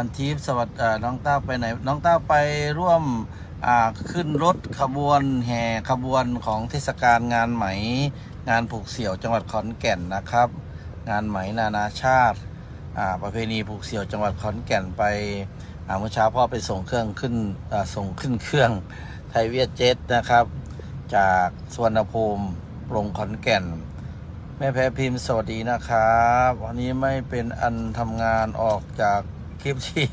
พันทิพย์สวัสดีน้องต้าไปไหน น้องต้าไปร่วมขึ้นรถขบวนแห่ขบวนของเทศกาลงานไหม งานผูกเสี่ยวจังหวัดขอนแก่นนะครับ งานไหมนานาชาติประเพณีผูกเสี่ยวจังหวัดขอนแก่นไปเมื่อเช้าพ่อไปส่งเครื่องขึ้นส่งขึ้นเครื่องไทยเวียดเจ็ตนะครับ จากสวนภูมิลงขอนแก่น แม่แพ้พิมพ์สวัสดีนะครับ วันนี้ไม่เป็นอันทำงานออกจาก คลิปที่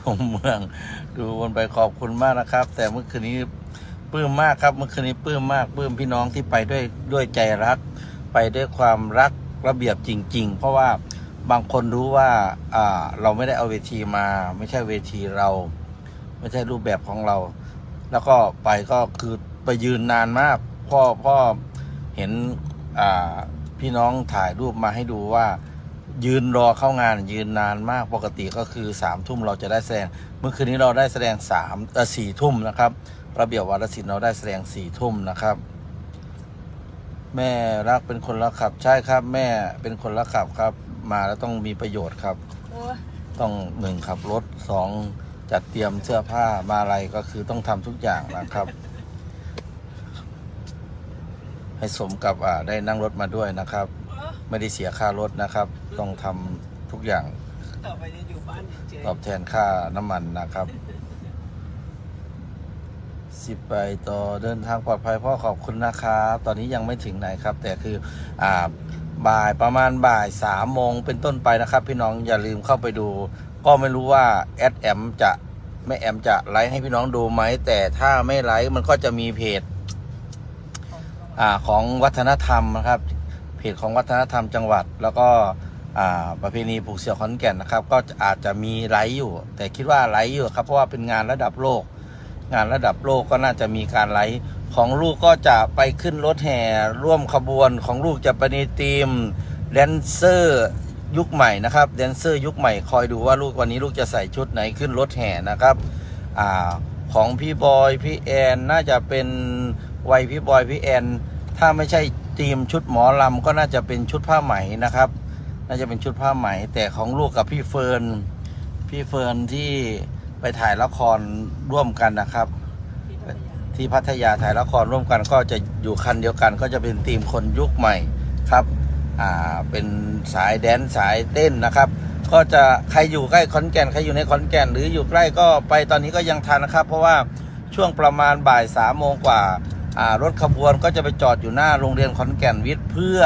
ผมเมือง ดูวนไปขอบคุณมากนะครับ แต่เมื่อคืนนี้ปลื้มมากครับ เมื่อคืนนี้ปลื้มมากปลื้มพี่น้องที่ไปด้วยด้วยใจรัก ไปด้วยความรักระเบียบจริง ๆ เพราะว่าบางคนรู้ว่าอ่าเราไม่ได้เอาเวทีมา ไม่ใช่เวทีเรา ไม่ใช่รูปแบบของเรา แล้วก็ไปก็คือไปยืนนานมาก พ่อพ่อเห็นอ่าพี่น้องถ่ายรูปมาให้ดูว่า ยืนรอเข้างานยืนนานมากปกติก็คือสามทุ่มเราจะได้แสดง เมื่อคืนนี้เราได้แสดงสามเออสี่ทุ่มนะครับ ระเบียบวารศิลป์เราได้แสดงสี่ทุ่มนะครับ แม่รักเป็นคนรักขับ ใช่ครับ แม่เป็นคนรักขับครับ มาแล้วต้องมีประโยชน์ครับ โอ้ยต้องหนึ่งขับรถสองจัดเตรียมเสื้อผ้ามาอะไรก็คือต้องทำทุกอย่างนะครับ ให้สมกับอ่าได้นั่งรถมาด้วยนะครับ ไม่ได้เสียค่ารถนะครับ ต้องทำทุกอย่างต่อไปจะอยู่บ้านเฉยตอบแทนค่าน้ำมันนะครับ สิบไปต่อเดินทางปลอดภัยพ่อขอบคุณนะครับตอนนี้ยังไม่ถึงไหนครับ แต่คืออ่าบ่ายประมาณบ่ายสามโมงเป็นต้นไปนะครับ พี่น้องอย่าลืมเข้าไปดู ก็ไม่รู้ว่าแอดแอมจะแม่แอมจะไลฟ์ให้พี่น้องดูไหมแต่ถ้าไม่ไลฟ์มันก็จะมีเพจ อ่าของวัฒนธรรมนะครับ เพจของวัฒนธรรมจังหวัด แล้วก็ประเพณีผูกเสี่ยวขอนแก่นนะครับ ก็อาจจะมีไลฟ์อยู่ แต่คิดว่าไลฟ์อยู่ครับเพราะว่าเป็นงานระดับโลก งานระดับโลกก็น่าจะมีการไลฟ์ของลูกก็จะไปขึ้นรถแห่ร่วมขบวนของลูกจะไปในทีมแดนเซอร์ยุคใหม่นะครับแดนเซอร์ยุคใหม่คอยดูว่าลูกวันนี้ลูกจะใส่ชุดไหนขึ้นรถแห่นะครับอของพี่บอยพี่แอนน่าจะเป็นวัยพี่บอยพี่แอนถ้าไม่ใช่ ทีมชุดหมอลำก็น่าจะเป็นชุดผ้าไหมนะครับ น่าจะเป็นชุดผ้าไหม แต่ของลูกกับพี่เฟิร์นพี่เฟิร์นที่ไปถ่ายละครร่วมกันนะครับ ที่พัทยาถ่ายละครร่วมกัน ก็จะอยู่คันเดียวกัน ก็จะเป็นทีมคนยุคใหม่ครับอ่าเป็นสายแดนสายเต้นนะครับ ก็จะใครอยู่ใกล้ขอนแก่นใครอยู่ในขอนแก่นหรืออยู่ใกล้ก็ไปตอนนี้ก็ยังทันนะครับ เพราะว่าช่วงประมาณบ่ายสามโมงกว่า รถขบวนก็จะไปจอดอยู่หน้าโรงเรียนขอนแก่นวิทย์เพื่อ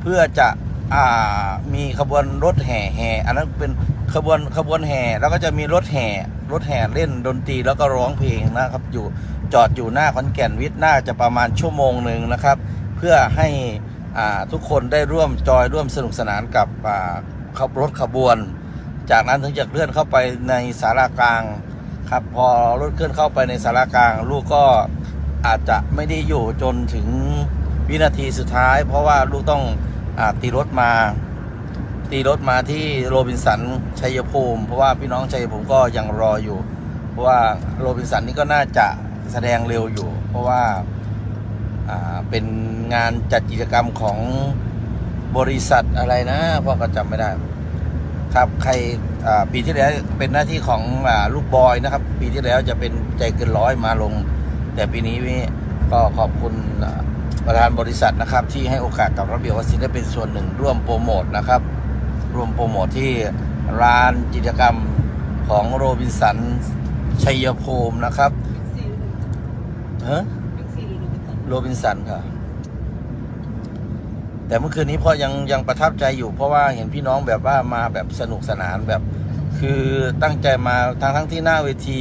เพื่อจะอมีขบวนรถแห่แห่อันนั้นเป็นขบวนขบวนแห่แล้วก็จะมีรถแห่รถแห่เล่นดนตรีแล้วก็ร้องเพลงนะครับ อยู่จอดอยู่หน้าขอนแก่นวิทย์น่าจะประมาณชั่วโมงหนึ่งนะครับ เพื่อให้ทุกคนได้ร่วมจอยร่วมสนุกสนานกับขับรถขบวน จากนั้นถึงจะเคลื่อนเข้าไปในสารากลางครับพอรถเคลื่อนเข้าไปในสารากลาง ลูกก็ อาจจะไม่ได้อยู่จนถึงวินาทีสุดท้าย เพราะว่าลูกต้องอตีรถมา ตีรถมาที่โรบินสันชัยภูมิ เพราะว่าพี่น้องชัยภูมิก็ยังรออยู่ เพราะว่าโรบินสันนี่ก็น่าจะแสดงเร็วอยู่ เพราะว่าเป็นงานจัดกิจกรรมของบริษัทอะไรนะพ่อก็จำไม่ได้ ครับใครปีที่แล้วเป็นหน้าที่ของอลูกบอยนะครับ ปีที่แล้วจะเป็นใจเกินร้อยมาลง แต่ปีนี้ก็ขอบคุณประธานบริษัทนะครับที่ให้โอกาสกับระเบียบวศิลป์ได้เป็นส่วนหนึ่ง ร่วมโปรโมทนะครับร่วมโปรโมทที่ร้านกิจกรรมของโรบินสันชัยภูมินะครับเฮ้ยโรบินสันค่ะ แต่เมื่อคืนนี้พ่อยังยังประทับใจอยู่ เพราะว่าเห็นพี่น้องแบบว่ามาแบบสนุกสนานแบบ คือตั้งใจมาทั้งทั้งที่หน้าเวที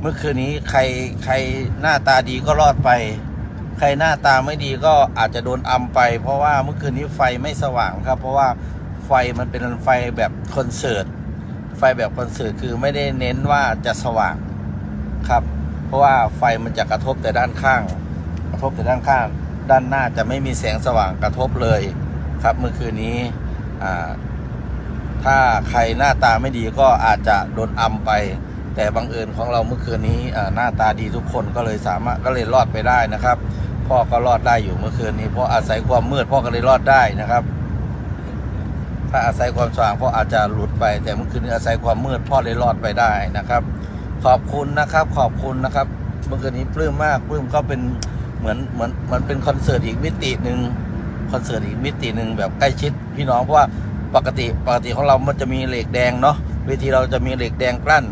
เมื่อคืนนี้ใครใครหน้าตาดีก็รอดไป ใครหน้าตาไม่ดีก็อาจจะโดนอำไป เพราะว่าเมื่อคืนนี้ไฟไม่สว่างครับ เพราะว่าไฟมันเป็นไฟแบบคอนเสิร์ตไฟแบบคอนเสิร์ตคือไม่ได้เน้นว่าจะสว่างครับ เพราะว่าไฟมันจะกระทบแต่ด้านข้าง กระทบแต่ด้านข้าง ด้านหน้าจะไม่มีแสงสว่างกระทบเลยครับเมื่อคืนนี้ถ้าใครหน้าตาไม่ดีก็อาจจะโดนอำไป แต่บังเอิญของเราเมื่อคืนนี้หน้าตาดีทุกคนก็เลยสามารถก็เลยรอดไปได้นะครับ พ่อก็รอดได้อยู่เมื่อคืนนี้เพราะอาศัยความมืดพ่อก็เลยรอดได้นะครับ ถ้าอาศัยความสว่างพ่ออาจจะหลุดไป แต่เมื่อคืนนี้อาศัยความมืดพ่อเลยรอดไปได้นะครับ ขอบคุณนะครับขอบคุณนะครับ เมื่อคืนนี้ปลื้มมากปลื้มก็เป็นเหมือนเหมือนมันเป็นคอนเสิร์ตอีกมิติหนึ่งคอนเสิร์ตอีกมิติหนึ่งแบบใกล้ชิดพี่น้องเพราะว่าปกติปกติของเรามันจะมีเหล็กแดงเนาะเวทีเราจะมีเหล็กแดงกลั้น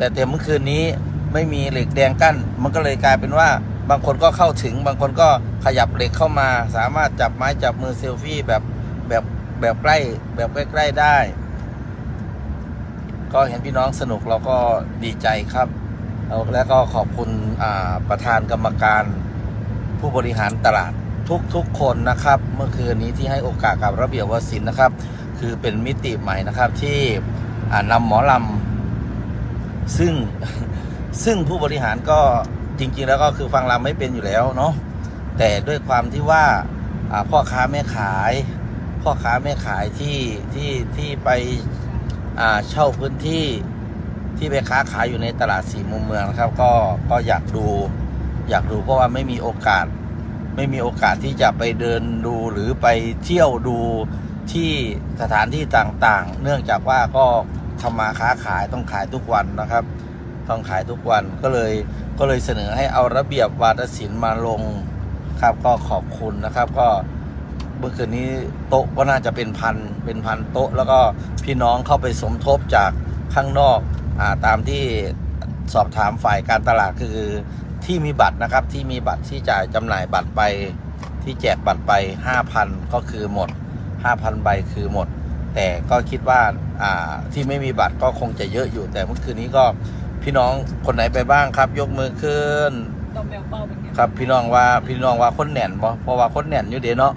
แต่แต่เมื่อคืนนี้ไม่มีเหล็กแดงกั้น มันก็เลยกลายเป็นว่าบางคนก็เข้าถึง บางคนก็ขยับเหล็กเข้ามา สามารถจับไม้จับมือเซลฟี่แบบแบบแบบใกล้แบบใกล้ๆได้ ก็เห็นพี่น้องสนุกเราก็ดีใจครับ แล้วก็ขอบคุณประธานกรรมการผู้บริหารตลาดทุกๆคนนะครับ เมื่อคืนนี้ที่ให้โอกาสกับระเบียบวศิลป์นะครับ คือเป็นมิติใหม่นะครับที่นำหมอลำ ซึ่งซึ่งผู้บริหารก็จริง ๆ แล้วก็คือฟังรำไม่เป็นอยู่แล้วเนาะแต่ด้วยความที่ว่าพ่อค้าแม่ขาย พ่อค้าแม่ขายที่ที่ที่ไปเช่าพื้นที่ที่ไปค้าขายอยู่ในตลาดสี่มุมเมืองนะครับ ก็ก็อยากดูอยากดูเพราะว่าไม่มีโอกาสไม่มีโอกาสที่จะไปเดินดูหรือไปเที่ยวดูที่สถานที่ต่างๆ เนื่องจากว่าก็ ทำมาค้าขายต้องขายทุกวันนะครับ ต้องขายทุกวันก็เลยก็เลยเสนอให้เอาระเบียบวาทศิลป์มาลงครับก็ขอบคุณนะครับ ก็เมื่อคืนนี้โต๊ะก็น่าจะเป็นพันเป็นพันโต๊ะ แล้วก็พี่น้องเข้าไปสมทบจากข้างนอกอาตามที่สอบถามฝ่ายการตลาดคือที่มีบัตรนะครับที่มีบัตรที่จ่ายจำหน่ายบัตรไปที่แจกบัตรไป 5,000 ก็คือหมด 5,000 ใบคือหมด แต่ก็คิดว่าอ่าที่ไม่มีบัตรก็คงจะเยอะอยู่ แต่เมื่อคืนนี้ก็พี่น้องคนไหนไปบ้างครับ ยกมือขึ้นต้องแมวเป้าเป็นไงครับพี่น้องว่าพี่น้องว่าคนแน่นบ่เพราะว่าคนแน่นอยู่เด้เนาะ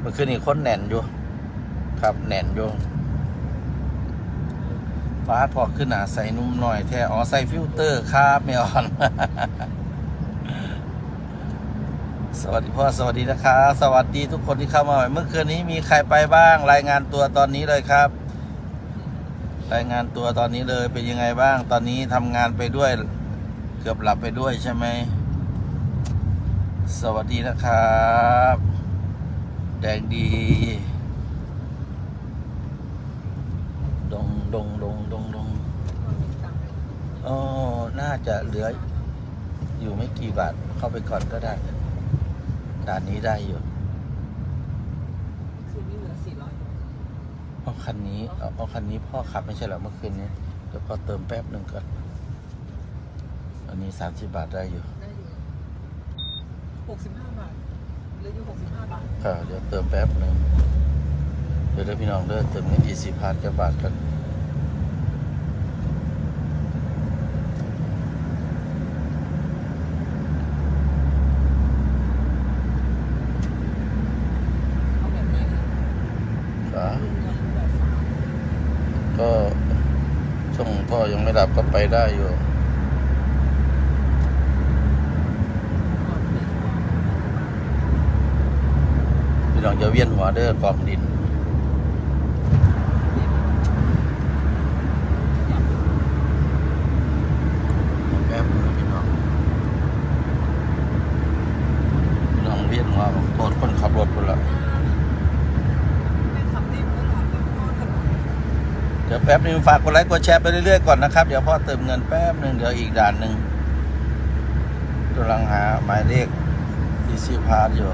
เมื่อคืนนี้คนแน่นอยู่ ครับแน่นอยู่ฟ้าพอขึ้นหนาใส่นุ่มหน่อยแท้อ๋อใส่ฟิลเตอร์ครับไม่อ่อน สวัสดีพ่อสวัสดีนะครับ สวัสดีทุกคนที่เข้ามาใหม่เมื่อคืนนี้มีใครไปบ้าง รายงานตัวตอนนี้เลยครับ รายงานตัวตอนนี้เลยเป็นยังไงบ้าง ตอนนี้ทำงานไปด้วย เกือบหลับไปด้วยใช่ไหม สวัสดีนะครับ แดงดี ดงดงดงดงดงอ๋อน่าจะเหลือ อยู่ไม่กี่บาทเข้าไปก่อนก็ได้ ด่านนี้ได้อยู่คืนนี้เหลือสี่ร้อยเอาคันนี้เอาเอาคันนี้พ่อขับไม่ใช่เหรอเมื่อคืนนี้เดี๋ยวพอเติมแป๊บหนึ่งก่อนอันนี้สามสิบบาทได้อยู่ได้อยู่หกสิบห้าบาทเหลืออยู่หกสิบห้าบาทค่ะเดี๋ยวเติมแป๊บหนึ่งเดี๋ยวเด้อพี่น้องเด้อเติมเงินยี่สิบพันจะบาทกัน เอาแบบไหนนะ ค่ะ ลุงเงินแบบฟ้า ก็ช่วงพ่อยังไม่ หลับก็ไปได้อยู่ก่อนเป็นก่อนพี่น้องจะเวียนหัวเด้อกองดิน แป๊บนึงนะพี่น้องพี่น้องเวียนหัวโทษคนขับรถคนละ ไม่ขับรีบก็หลับแล้วก็ถนน เดี๋ยวแป๊บนึงฝากกดไลค์กดแชร์ไปเรื่อยๆก่อนนะครับ เดี๋ยวพ่อเติมเงินแป๊บนึงเดี๋ยวอีกด่านหนึ่งกำลังหาหมายเลขที่ซีพาร์อยู่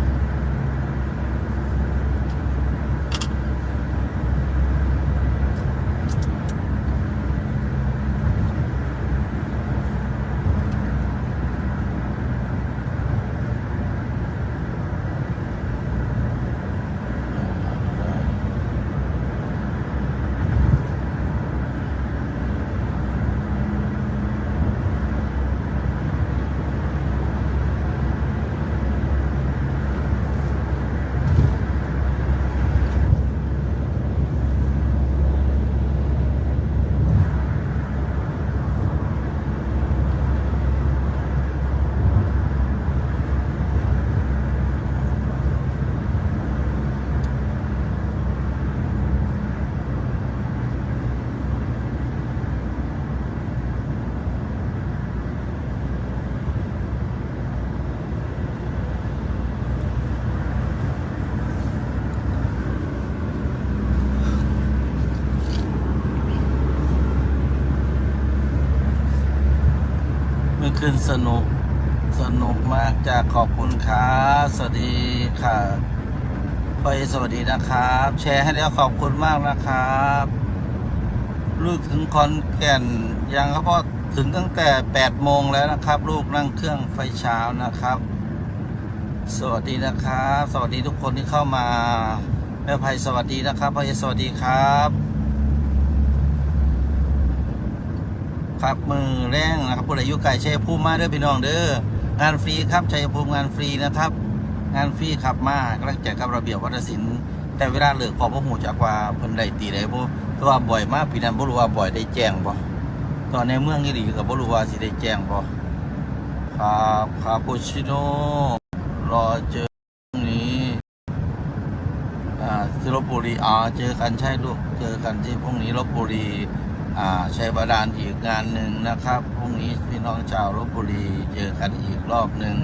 นสนุก สนุกมากจากขอบคุณครับสวัสดีค่ะพอยสวัสดีนะครับ แชร์ให้แล้วขอบคุณมากนะครับลูกถึงคอนแก่นยังครับพ่อถึงตั้งแต่8โมงแล้วนะครับ ลูกนั่งเครื่องไฟเช้านะครับ สวัสดีนะครับ สวัสดีทุกคนที่เข้ามาแม่ภัยสวัสดีนะครับพ่อเอสวัสดีครับ ครับมือแรงนะครับผู้อายุไก่ชัยภูมิมาเด้อพี่น้องเด้องานฟรีครับชัยภูมิงานฟรีนะครับ งานฟรีครับมากำลังใจกับระเบียบวัฒนศิลป์แต่เวลาเลิกพอพวกหูจักว่าเพิ่นได้ตีได้บ่เพราะว่าบ่อยมากพี่นั้นบ่รู้ว่าบ่อยได้แจ้งบ่ตอนในเมืองนี่ดีก็บ่รู้ว่าสิได้แจ้งบ่ครับคาปูชิโน่รอเจอพรุ่งนี้อ่าที่ลบบุรีอ๋อเจอกันใช่ลูกเจอกันที่พรุ่งนี้ลบบุรี อ่าชัยบาดาลอีกงานหนึ่งนะครับพรุ่งนี้พี่น้องชาวลบบุรีเจอกันอีกรอบหนึ่ง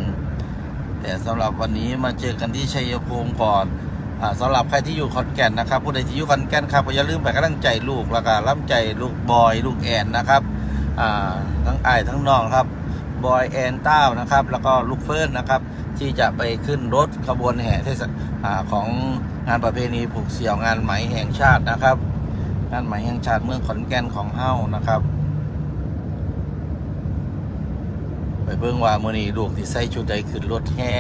แต่สำหรับวันนี้มาเจอกันที่ชัยภูมิก่อนอ่าสำหรับใครที่อยู่ขอนแก่นนะครับ ผู้ใดที่อยู่ขอนแก่นครับก็อย่าลืมไปกำลังใจลูกแล้วก็ร่ำใจลูกบอยลูกแอนนะครับอ่าทั้งไอ้ทั้งน้องครับบอยแอนเต้านะครับ แล้วก็ลูกเฟิร์นนะครับ ที่จะไปขึ้นรถขบวนแห่เทศของงานประเพณีผูกเสี่ยวงานไหมแห่งชาตินะครับ งานหมแห่งชาติเมืองขอนแก่นของเฮ้านะครับ ไปเบิ่งว่ามือนี้ลูกที่ใส่ชุดใดขึ้นรถแห่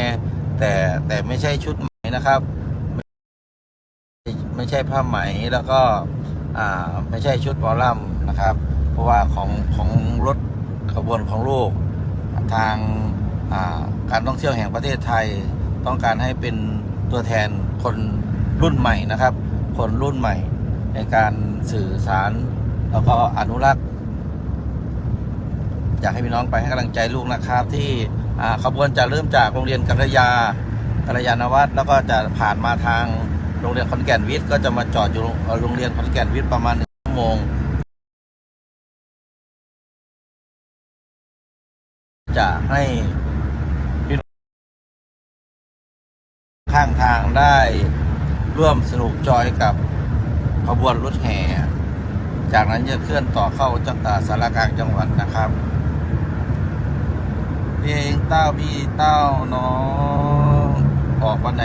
แต่แต่ไม่ใช่ชุดไหมนะครับ ไม่ไม่ใช่ผ้าไหมแล้วก็อ่าไม่ใช่ชุดหมอลำนะครับ เพราะว่าของของรถขบวนของลูกทางาการท่องเที่ยวแห่งประเทศไทยต้องการให้เป็นตัวแทนคนรุ่นใหม่นะครับ คนรุ่นใหม่ ในการสื่อสาร แล้วก็อนุรักษ์ อยากให้พี่น้องไปให้กำลังใจลูกนะครับ ที่ขบวนจะเริ่มจากโรงเรียนกัลยากัลยาณวัฒน์แล้วก็จะผ่านมาทางโรงเรียนขอนแก่นวิทย์ก็จะมาจอดอยู่โรงเอ่อโรงเรียนขอนแก่นวิทย์ประมาณหนึ่งชั่วโมงจะให้พี่น้องข้างทางได้ร่วมสนุกจอยกับ ขบวนรถแห่ จากนั้นจะเคลื่อนต่อเข้าจังหวัดสารกลางจังหวัดนะครับ เพลงเต้าพี่เต้าน้องออกวันไหน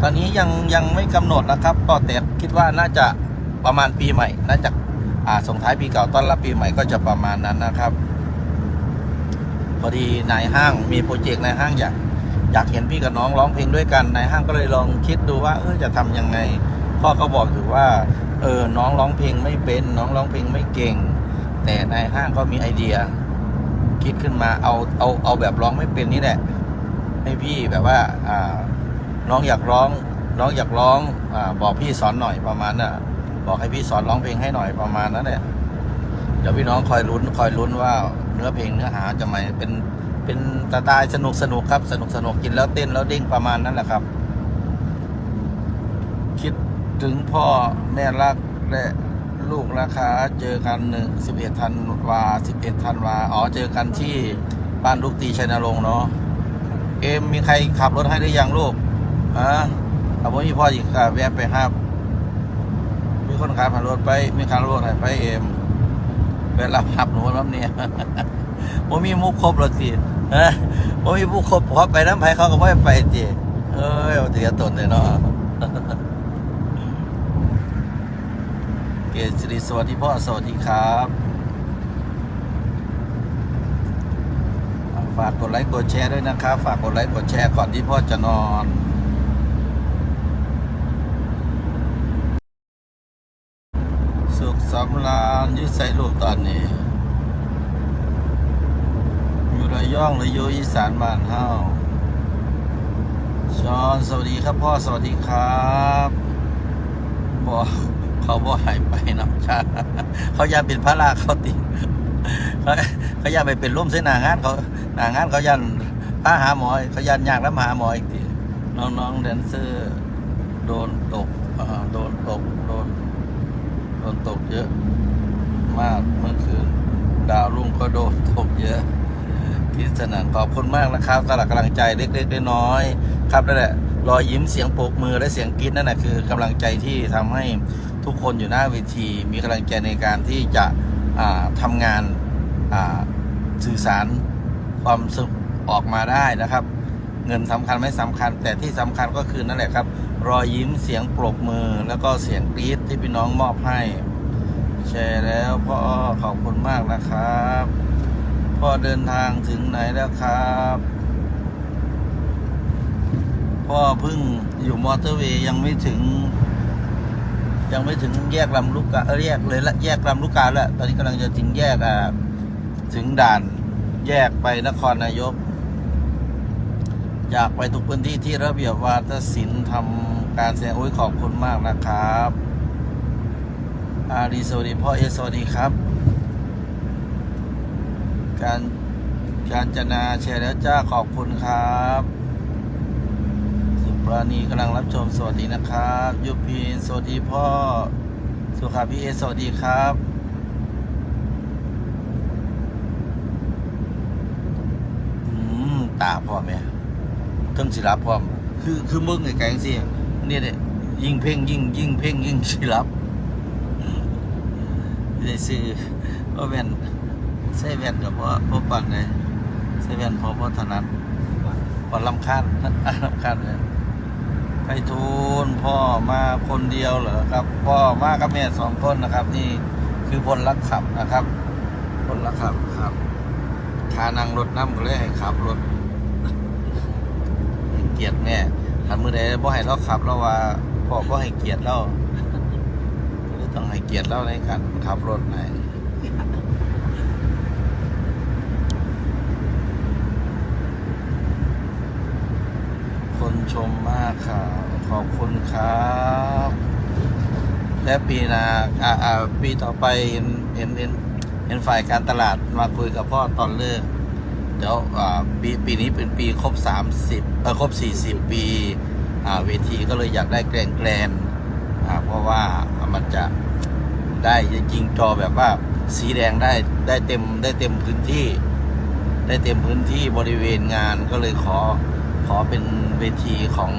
ตอนนี้ยังยังไม่กำหนดนะครับ ก็แต่คิดว่าน่าจะประมาณปีใหม่ น่าจะอ่าส่งท้ายปีเก่าต้อนรับปีใหม่ก็จะประมาณนั้นนะครับ พอดีนายห้างมีโปรเจกต์นายห้างอยากอยากเห็นพี่กับน้องร้องเพลงด้วยกันนายห้างก็เลยลองคิดดูว่าเออจะทำยังไง พ่อก็บอกอยู่ว่า เออ น้องร้องเพลงไม่เป็น น้องร้องเพลงไม่เก่ง แต่นายห้างก็มีไอเดีย คิดขึ้นมาเอาเอาเอาแบบร้องไม่เป็นนี่แหละให้พี่แบบว่า อ่า น้องอยากร้อง น้องอยากร้อง อ่า บอกพี่สอนหน่อยประมาณน่ะ บอกให้พี่สอนร้องเพลงให้หน่อยประมาณนั้นแหละเดี๋ยวพี่น้องคอยลุ้นคอยลุ้นว่าเนื้อเพลงเนื้อหาจะมาเป็นเป็นสไตล์สนุกสนุกครับ สนุกสนุกกินแล้วเต้นแล้วเด้งประมาณนั้นแหละครับ ถึงพ่อแม่รักและลูกนะคะเจอกันหนึ่งสิบเอ็ดธันวาสิบเอ็ดธันวาอ๋อเจอกันที่บ้านลูกตีชัยนรงค์เนาะเอ็มมีใครขับรถให้หรือยังลูกฮะเอาผมมีพ่ออีกค่ะแวะไปครับ มีคนขับรถไป มีขับรถให้ไปเอ็มไปรับขับหนูรับเนี่ยผมมีมุกครบรถทีฮะผมมีมุกครบพอไปน้ำไผ่เขาก็ไม่ไปจีเอ้ยเอาเสียตนเลยเนาะ เกศสิริสวัสดีพ่อสวัสดีครับฝากกดไลค์กดแชร์ด้วยนะครับ ฝากกดไลค์กดแชร์ก่อนที่พ่อจะนอนสุขสำราญยืดใส่ลูกตอนนี้ อยู่ระยองหรืออยู่อีสานบ้านเฮาชอนสวัสดีครับพ่อสวัสดีครับบอก เขาบอกหายไปน้ำชาเขาอยากเป็นพระราเขาติเขาเขาอยากไปเป็นร่มเส้นหนางานเขาหนางานเขายันพาหาหมอเขายันอยากแล้วมาหาหมออีกทีน้องๆแดนเซอร์โดนตกโดนตกโดนโดนตกเยอะ มากเมื่อคืนดาวรุ่งก็โดนตกเยอะคิสนันขอบคุณมากนะครับสำหรับกำลังใจเล็กๆน้อยๆครับนั่นแหละรอยยิ้มเสียงโปรบมือและเสียงกรี๊ดนั่นแหละคือกำลังใจที่ทำให้ ทุกคนอยู่หน้าเวทีมีกำลังใจในการที่จะทำงานสื่อสารความสุขออกมาได้นะครับ เงินสำคัญไม่สำคัญ แต่ที่สำคัญก็คือนั่นแหละครับ รอยยิ้มเสียงปรบมือ แล้วก็เสียงกรี๊ดที่พี่น้องมอบให้แชร์แล้วพ่อขอบคุณมากนะครับพ่อเดินทางถึงไหนแล้วครับพ่อเพิ่งอยู่มอเตอร์เวย์ยังไม่ถึง ยังไม่ถึงแยกลำลูกกาเออแยกเลยละแยกลำลูกกาแล้วตอนนี้กำลังจะถึงแยกอ่าถึงด่านแยกไปนครนายก อยากไปทุกพื้นที่ที่ระเบียบวาทศิลป์ทำการแสดงโอ้ยขอบคุณมากนะครับ อารีสวัสดีพ่อเอสวัสดีครับ การการจนาแชร์แล้วจ้าขอบคุณครับ ราณีกำลังรับชมสวัสดีนะครับยุพีนสวัสดีพ่อ สุขาพี่เอสวัสดีครับ อืม ตาพ่อแม่เครื่องศิลปพร้อม คือคือมึงไอ้แกงสิเนี่ยเนี่ยยิ่งเพ่งยิ่งยิ่งเพ่งยิ่งศิลปได้ซื้อว่าแว่นใส่แว่นกับพ่อพ่อปั่นเลยใส่แว่นพ่อพ่อถนัดพอลำคาญลำคาญเลย ไปทูลพ่อมาคนเดียวเหรอครับ พ่อมากับแม่สองคนนะครับ นี่คือพลรักขับนะครับพลรักขับครับคานั่งรถน้ำก็เลยให้ขับรถให้เกียรติแม่ทันมือใดบ่ให้เราขับเราว่าพ่อบ่ให้เกียรติเราเลยต้องให้เกียรติเราในการขับรถให้คน ชมมากค่ะขอบคุณครับ และปีนาอ่าอ่าปีต่อไปเห็นเห็นเห็นเห็นฝ่ายการตลาดมาคุยกับพ่อตอนเลิกเดี๋ยวอ่าปีปีนี้เป็นปีครบ 30เออครบ 40 ปีอ่าเวทีก็เลยอยากได้แกรนแกรนอ่าเพราะว่ามันจะได้ยิงจอแบบว่าสีแดงได้ได้เต็มได้เต็มพื้นที่ ได้เต็มพื้นที่บริเวณงานก็เลยขอ ขอเป็นเวทีของ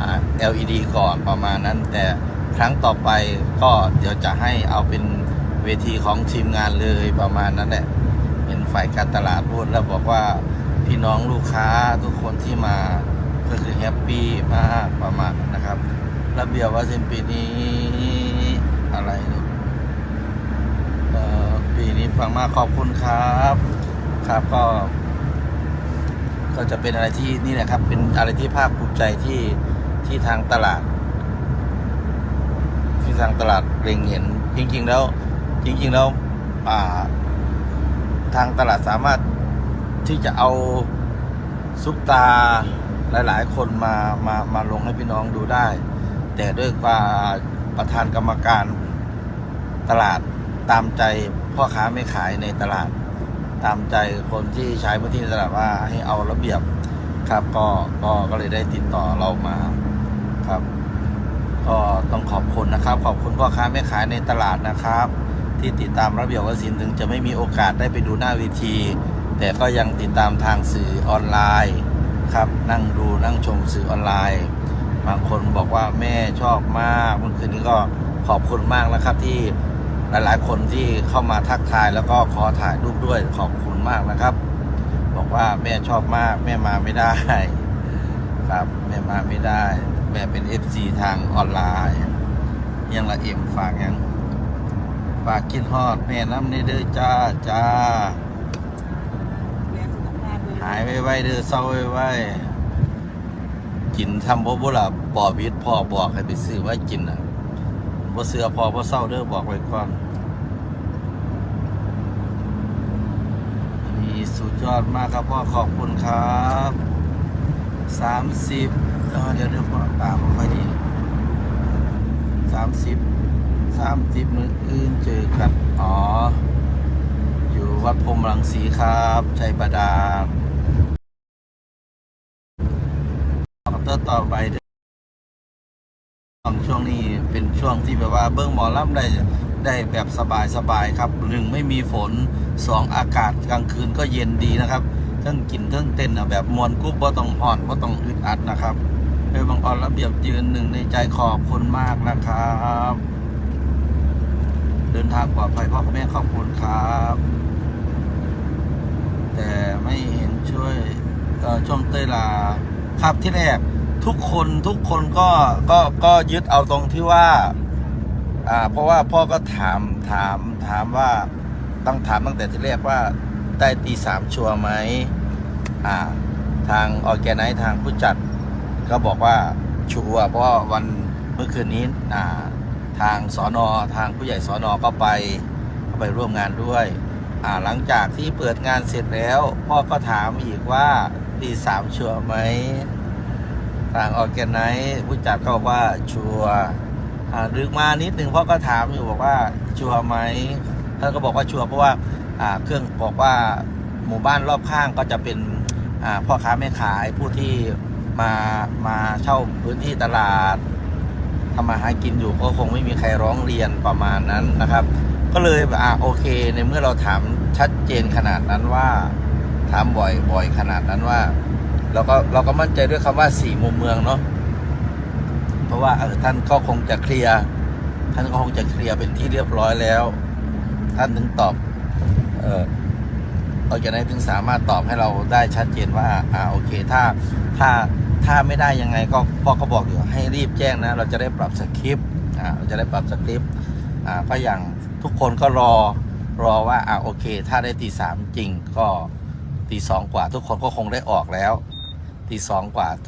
อ LED ก่อนประมาณนั้น แต่ครั้งต่อไปก็เดี๋ยวจะให้เอาเป็นเวทีของทีมงานเลยประมาณนั้นแหละเป็นฝ่ายการตลาดพูดแล้วบอกว่าพี่น้องลูกค้าทุกคนที่มาก็คือแฮปปี้มากประมาณนะครับระเบียบว่าสินปีนี้อะไรเนี่ยปีนี้ฟังมากขอบคุณครับ ครับก็ ก็จะเป็นอะไรที่นี่แหละครับ เป็นอะไรที่ภาคภูมิใจที่ที่ทางตลาด ที่ทางตลาดเล็งเห็น จริง ๆ แล้ว จริง ๆ แล้วาทางตลาดสามารถที่จะเอาซุปตาหลาย ๆ คนมามามาลงให้พี่น้องดูได้ แต่ด้วยความประธานกรรมการตลาดตามใจพ่อค้าไม่ขายในตลาด ตามใจคนที่ใช้พื้นที่ในตลาดว่าให้เอาระเบียบครับก็ก็ก็เลยได้ติดต่อเรามาครับ ก็ต้องขอบคุณนะครับ ขอบคุณพ่อค้าแม่ขายในตลาดนะครับ ที่ติดตามระเบียบวสินถึงจะไม่มีโอกาสได้ไปดูหน้าเวที แต่ก็ยังติดตามทางสื่อออนไลน์ครับนั่งดูนั่งชมสื่อออนไลน์บางคนบอกว่าแม่ชอบมากเมื่อคืนนี้ก็ขอบคุณมากนะครับที่ หลายๆ คนที่เข้ามาทักทายแล้วก็ขอถ่ายรูปด้วยขอบคุณมากนะครับ บอกว่าแม่ชอบมาก แม่มาไม่ได้ ครับแม่มาไม่ได้ แม่เป็น FC ทางออนไลน์ยังละเอ็มฝากยังฝากกินฮอดแม่น้ำนี่เด้อจ้าจ้าแลสุขภาพด้วยหายไวๆเด้อเศร้าไวๆกินทำบ่บุล่ะปอวิทพ่อบอกให้ไปซื้อไว้กินน่ะ บ่เสือพอบ่เศร้าเด้อบอกไว้ก่อนมีสุดยอดมากครับพ่อขอบคุณครับสามสิบเดี๋ยวเดี๋ยวพ่อตามค่อยดีสามสิบสามสิบมืออื่นเจอกันอ๋อ อยู่วัดพรมรังสีครับชัยบาดาลต่อต่อไปเด้อช่วงนี้ เป็นช่วงที่แบบว่าเบิ้งหมอลำได้ได้แบบสบายสบายๆครับหนึ่งไม่มีฝนสองอากาศกลางคืนก็เย็นดีนะครับทั้งกินทั้งเต้นอะแบบมวนกุ๊บบ่ต้องห่อนบ่ต้องอึดอัดนะครับเฮ้ยบางออนระเบียบยืนหนึ่งในใจขอบคุณมากนะครับ เดินทางปลอดภัยพ่อแม่ขอบคุณครับ แต่ไม่เห็นช่วยช่วงเตยลาครับที่แรก ทุกคนทุกคนก็ก็ก็ยึดเอาตรงที่ว่าอ่า เพราะว่าพ่อก็ถามถามถามว่าต้องถามตั้งแต่ที่แรกว่าได้ตีสามชัวร์ไหมอ่า ทางออแกไนท์ทางผู้จัด ก็บอกว่าชัวร์เพราะวันเมื่อคืนนี้อ่าทางสอนอทางผู้ใหญ่สอนอก็ไปก็ไปร่วมงานด้วย อ่าหลังจากที่เปิดงานเสร็จแล้ว พ่อก็ถามอีกว่าตีสามชัวร์ไหม ทางออแกไนผู้จัดก็บอกว่าชัวร์ดึกมานิดหนึ่งพ่อก็ถามอยู่บอกว่าชัวร์ไหมท่านก็บอกว่าชัวร์เพราะว่าเครื่องบอกว่าหมู่บ้านรอบข้างก็จะเป็นพ่อค้าแม่ขายผู้ที่มามาเช่าพื้นที่ตลาดทำมาหากินอยู่ก็คงไม่มีใครร้องเรียนประมาณนั้นนะครับ ก็เลยอะโอเค ในเมื่อเราถามชัดเจนขนาดนั้นว่า ถามบ่อยบ่อยขนาดนั้นว่า เราก็เราก็มั่นใจด้วยคำว่าสี่มุมเมืองเนาะเพราะว่าเออท่านก็คงจะเคลียร์ท่านก็คงจะเคลียร์เป็นที่เรียบร้อยแล้ว ท่านถึงตอบเออเราจะได้ถึงสามารถตอบให้เราได้ชัดเจนว่าอ่าโอเคถ้าถ้าถ้าไม่ได้ยังไงก็พ่อก็บอกอยู่ให้รีบแจ้งนะ เราจะได้ปรับสคริปต์อ่าเราจะได้ปรับสคริปต์อ่าก็อย่างทุกคนก็รอรอว่าอ่าโอเค ถ้าได้ตีสามจริงก็ตีสองกว่า ทุกคนก็คงได้ออกแล้ว ตีสองกว่า